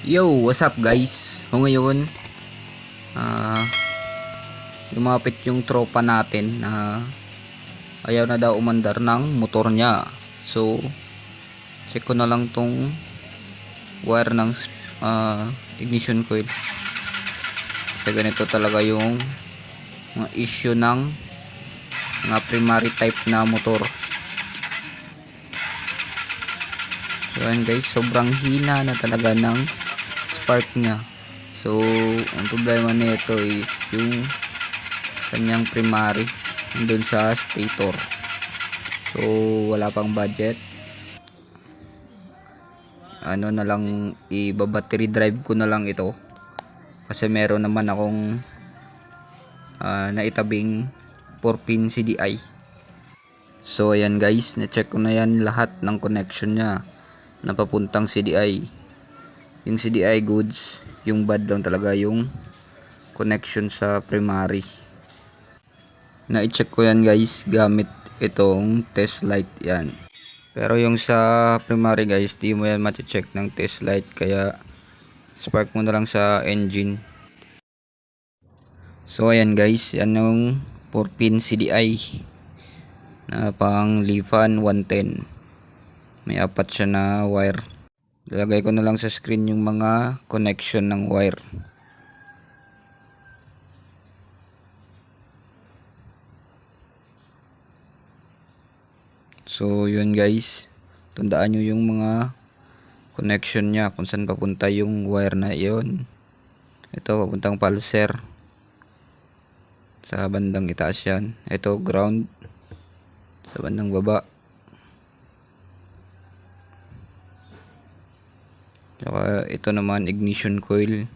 Yo, what's up guys? So ngayon, ah lumapit yung tropa natin na ayaw na daw umandar ng motor niya. So, check ko na lang tong wire ng ah, ignition coil. Kasi ganito talaga yung mga issue ng mga primary type na motor. So guys, sobrang hina na talaga ng spark niya. So, ang problema nito is yung kanyang primary nandun sa stator. So, wala pang budget. Ano na lang, i-battery drive ko na lang ito. Kasi meron naman akong ah, naitabing 4-pin CDI. So, ayan guys, na-check ko na yan lahat ng connection niya na papuntang CDI. Yung CDI goods, yung bad lang talaga yung connection sa primary. Na-check ko yan guys gamit itong test light yan. Pero yung sa primary guys, di mo yan mati-check ng test light kaya spark mo na lang sa engine. So ayan guys, yan yung 4-pin CDI na pang Lifan 110. May apat siya na wire. Lalagay ko na lang sa screen yung mga connection ng wire. So yun guys, tandaan nyo yung mga connection niya kung saan papunta yung wire na yon. Ito papuntang pulser. Sa bandang itaas yan. Ito ground. Sa bandang baba. Saka ito naman ignition coil.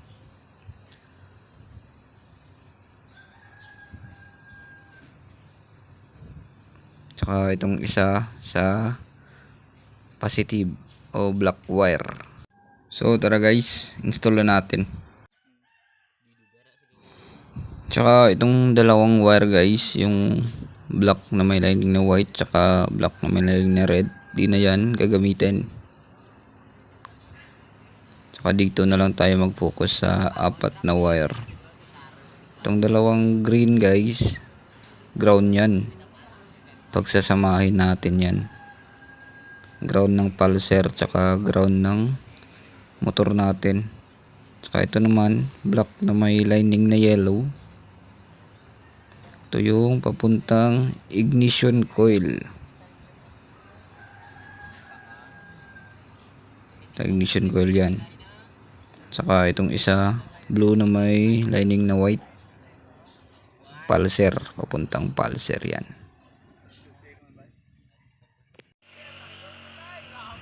Saka itong isa sa positive o black wire. So tara guys, install na natin. Tsaka itong dalawang wire guys, yung black na may lining na white tsaka black na may lining na red, di na yan gagamitin. Tsaka dito na lang tayo mag-focus sa apat na wire. Itong dalawang green guys, ground yan. Pagsasamahin natin yan. Ground ng pulser tsaka ground ng motor natin. Tsaka ito naman, black na may lining na yellow. Ito yung papuntang ignition coil. Ito, ignition coil yan. Saka itong isa, blue na may lining na white. Pulser, papuntang pulser yan.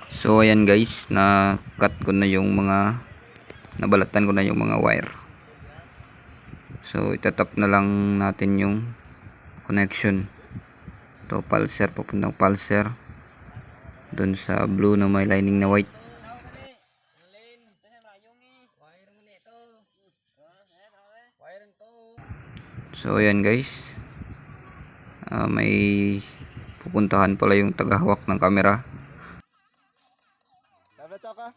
So ayan guys, na cut ko na yung mga nabalatan ko na yung mga wire. So itatap na lang natin yung connection. To pulser papuntang pulser. Doon sa blue na may lining na white. So ayan guys. Ah, may pupuntahan pala yung tagahawak ng camera. Tablet ka?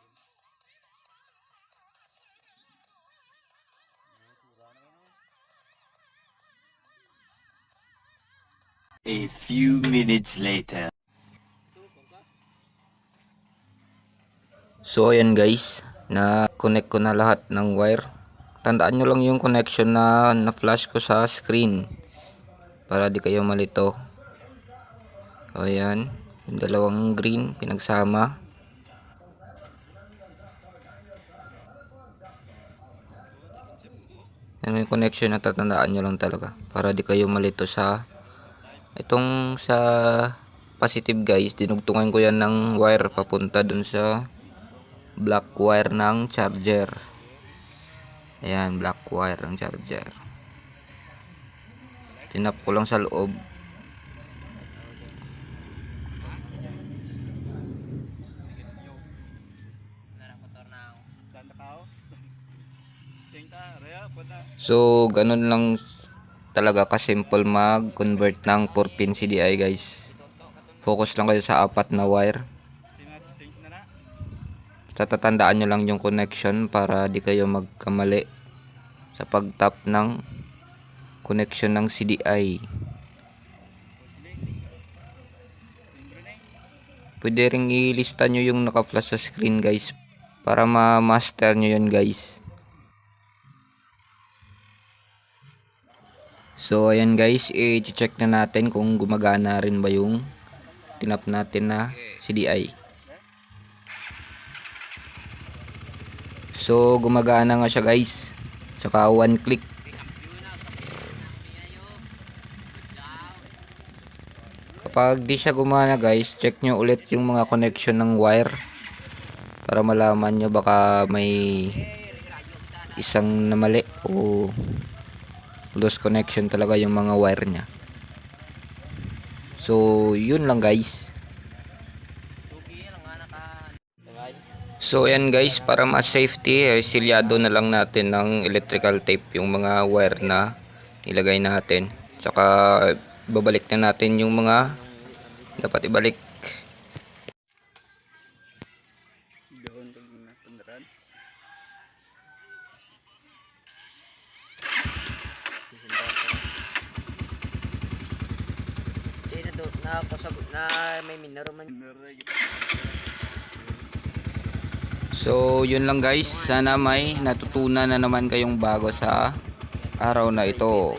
A few minutes later. So ayan guys, na connect ko na lahat ng wire. Tandaan nyo lang yung connection na na-flash ko sa screen para di kayo malito. So ayan, yung dalawang green pinagsama. Yan yung connection na tatandaan nyo lang talaga para di kayo malito sa itong sa positive guys dinugtungan ko yan ng wire papunta dun sa black wire ng charger. Ayan, black wire ng charger. Tinap ko lang sa loob. So, ganun lang talaga ka-simple mag-convert ng 4-pin CDI guys. Focus lang kayo sa apat na wire. Tatatandaan nyo lang yung connection para di kayo magkamali sa pag-tap ng connection ng CDI. Pwede ring ilista nyo yung naka-flash sa screen guys para ma-master nyo yun guys. So ayan guys, i-check na natin kung gumagana rin ba yung tinap natin na CDI. So gumagana nga siya guys. Tsaka one click. Kapag di siya gumana guys, check nyo ulit yung mga connection ng wire para malaman nyo baka may isang namali o loose connection talaga yung mga wire niya. So, yun lang guys. So, ayan guys, para mas safety, eh, silyado na lang natin ng electrical tape yung mga wire na ilagay natin. Tsaka, babalik na natin yung mga dapat ibalik. Na na pasabot na may minero man. Naray. So, yun lang guys. Sana may natutunan na naman kayong bago sa araw na ito.